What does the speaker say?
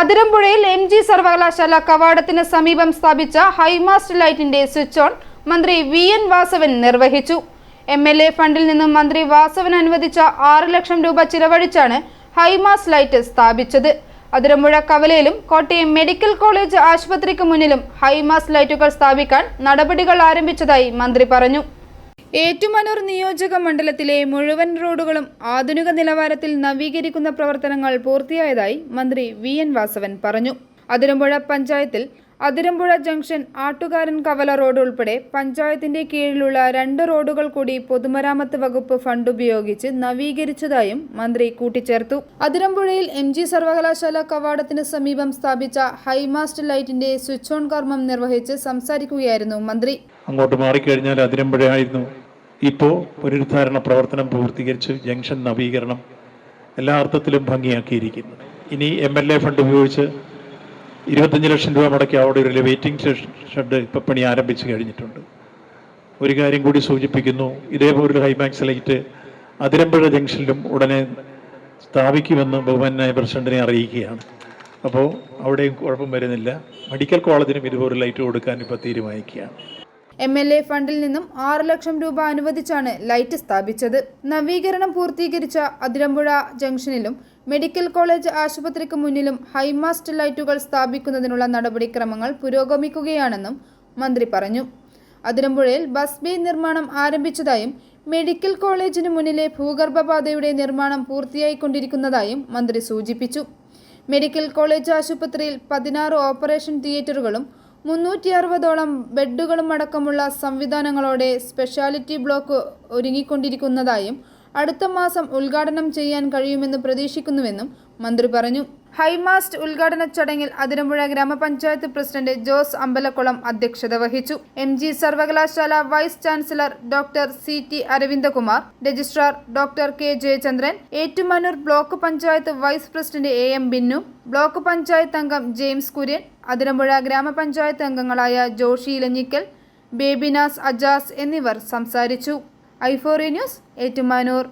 അതിരമ്പുഴയിൽ M G സർവകലാശാല കവാടത്തിന് സമീപം സ്ഥാപിച്ച ഹൈമാസ്റ്റ് ലൈറ്റിന്റെ സ്വിച്ച് ഓൺ മന്ത്രി വി എൻ വാസവൻ നിർവഹിച്ചു. എം എൽ എ ഫണ്ടിൽ നിന്നും മന്ത്രി വാസവൻ അനുവദിച്ച ആറ് ലക്ഷം രൂപ ചിലവഴിച്ചാണ് ഹൈമാസ് ലൈറ്റ് സ്ഥാപിച്ചത്. അതിരമ്പുഴ കവലയിലും കോട്ടയം മെഡിക്കൽ കോളേജ് ആശുപത്രിക്ക് മുന്നിലും ഹൈമാസ് ലൈറ്റുകൾ സ്ഥാപിക്കാൻ നടപടികൾ ആരംഭിച്ചതായി മന്ത്രി പറഞ്ഞു. ഏറ്റുമാനൂർ നിയോജക മണ്ഡലത്തിലെ മുഴുവൻ റോഡുകളും ആധുനിക നിലവാരത്തിൽ നവീകരിക്കുന്ന പ്രവർത്തനങ്ങൾ പൂർത്തിയായതായി മന്ത്രി വി എൻ വാസവൻ പറഞ്ഞു. അതിരമ്പുഴ പഞ്ചായത്തിൽ അതിരമ്പുഴ ജംഗ്ഷൻ ആട്ടുകാരൻ കവല റോഡ് ഉൾപ്പെടെ പഞ്ചായത്തിന്റെ കീഴിലുള്ള രണ്ട് റോഡുകൾ കൂടി പൊതുമരാമത്ത് വകുപ്പ് ഫണ്ട് ഉപയോഗിച്ച് നവീകരിച്ചതായും മന്ത്രി കൂട്ടിച്ചേർത്തു. അതിരമ്പുഴയിൽ എം ജി സർവകലാശാല കവാടത്തിന് സമീപം സ്ഥാപിച്ച ഹൈമാസ്റ്റ് ലൈറ്റിന്റെ സ്വിച്ച് ഓൺ കർമ്മം നിർവഹിച്ച് സംസാരിക്കുകയായിരുന്നു മന്ത്രി. അങ്ങോട്ട് മാറിക്കഴിഞ്ഞാൽ അതിരമ്പുഴയായിരുന്നു. ഇപ്പോൾ പുനരുദ്ധാരണ പ്രവർത്തനം പൂർത്തീകരിച്ച് ജംഗ്ഷൻ നവീകരണം എല്ലാ അർത്ഥത്തിലും ഭംഗിയാക്കിയിരിക്കുന്നു. ഇനി എം എൽ എ ഫണ്ട് ഉപയോഗിച്ച് ഇരുപത്തഞ്ച് ലക്ഷം രൂപ മുടക്കി അവിടെ ഒരു വെയിറ്റിംഗ് ഷെഡ് ഇപ്പം പണി ആരംഭിച്ചു കഴിഞ്ഞിട്ടുണ്ട്. ഒരു കാര്യം കൂടി സൂചിപ്പിക്കുന്നു ഇതേപോലൊരു ഹൈമാക്സ് ലൈറ്റ് അതിരമ്പുഴ ജംഗ്ഷനിലും ഉടനെ സ്ഥാപിക്കുമെന്ന് ബഹുമാനായ പ്രസിഡന്റിനെ അറിയിക്കുകയാണ്. അപ്പോൾ അവിടെയും കുഴപ്പം വരുന്നില്ല. മെഡിക്കൽ കോളേജിനും ഇതുപോലെ ലൈറ്റ് കൊടുക്കാൻ ഇപ്പോൾ തീരുമാനിക്കുകയാണ്. എം എൽ എ ഫണ്ടിൽ നിന്നും ആറ് ലക്ഷം രൂപ അനുവദിച്ചാണ് ലൈറ്റ് സ്ഥാപിച്ചത്. നവീകരണം പൂർത്തീകരിച്ച അതിരമ്പുഴ ജംഗ്ഷനിലും മെഡിക്കൽ കോളേജ് ആശുപത്രിക്ക് മുന്നിലും ഹൈമാസ്റ്റ് ലൈറ്റുകൾ സ്ഥാപിക്കുന്നതിനുള്ള നടപടിക്രമങ്ങൾ പുരോഗമിക്കുകയാണെന്നും മന്ത്രി പറഞ്ഞു. അതിരമ്പുഴയിൽ ബസ് ബേ നിർമ്മാണം ആരംഭിച്ചതായും മെഡിക്കൽ കോളേജിന് മുന്നിലെ ഭൂഗർഭപാതയുടെ നിർമ്മാണം പൂർത്തിയായിക്കൊണ്ടിരിക്കുന്നതായും മന്ത്രി സൂചിപ്പിച്ചു. മെഡിക്കൽ കോളേജ് ആശുപത്രിയിൽ പതിനാറ് ഓപ്പറേഷൻ തിയേറ്ററുകളും മുന്നൂറ്റി അറുപതോളം ബെഡുകളും അടക്കമുള്ള സംവിധാനങ്ങളോടെ സ്പെഷ്യാലിറ്റി ബ്ലോക്ക് ഒരുങ്ങിക്കൊണ്ടിരിക്കുന്നതായും അടുത്ത മാസം ഉദ്ഘാടനം ചെയ്യാൻ കഴിയുമെന്ന് പ്രതീക്ഷിക്കുന്നുവെന്നും മന്ത്രി പറഞ്ഞു. ഹൈമാസ്റ്റ് ഉദ്ഘാടന ചടങ്ങിൽ അതിരമ്പുഴ ഗ്രാമപഞ്ചായത്ത് പ്രസിഡന്റ് ജോസ് അമ്പലക്കുളം അധ്യക്ഷത വഹിച്ചു. എം ജി സർവകലാശാല vice chancellor doctor C T Aravindakumar registrar doctor K Jayachandran Ettumanoor block panchayat vice president A M Binnu block panchayat അംഗം ജെയിംസ് കുര്യൻ അതിരമ്പുഴ ഗ്രാമപഞ്ചായത്ത് അംഗങ്ങളായ ജോഷി ഇലഞ്ഞിക്കൽ ബേബിനാസ് അജാസ് എന്നിവർ സംസാരിച്ചു. ഐഫോറി ന്യൂസ് ഏറ്റുമാനൂർ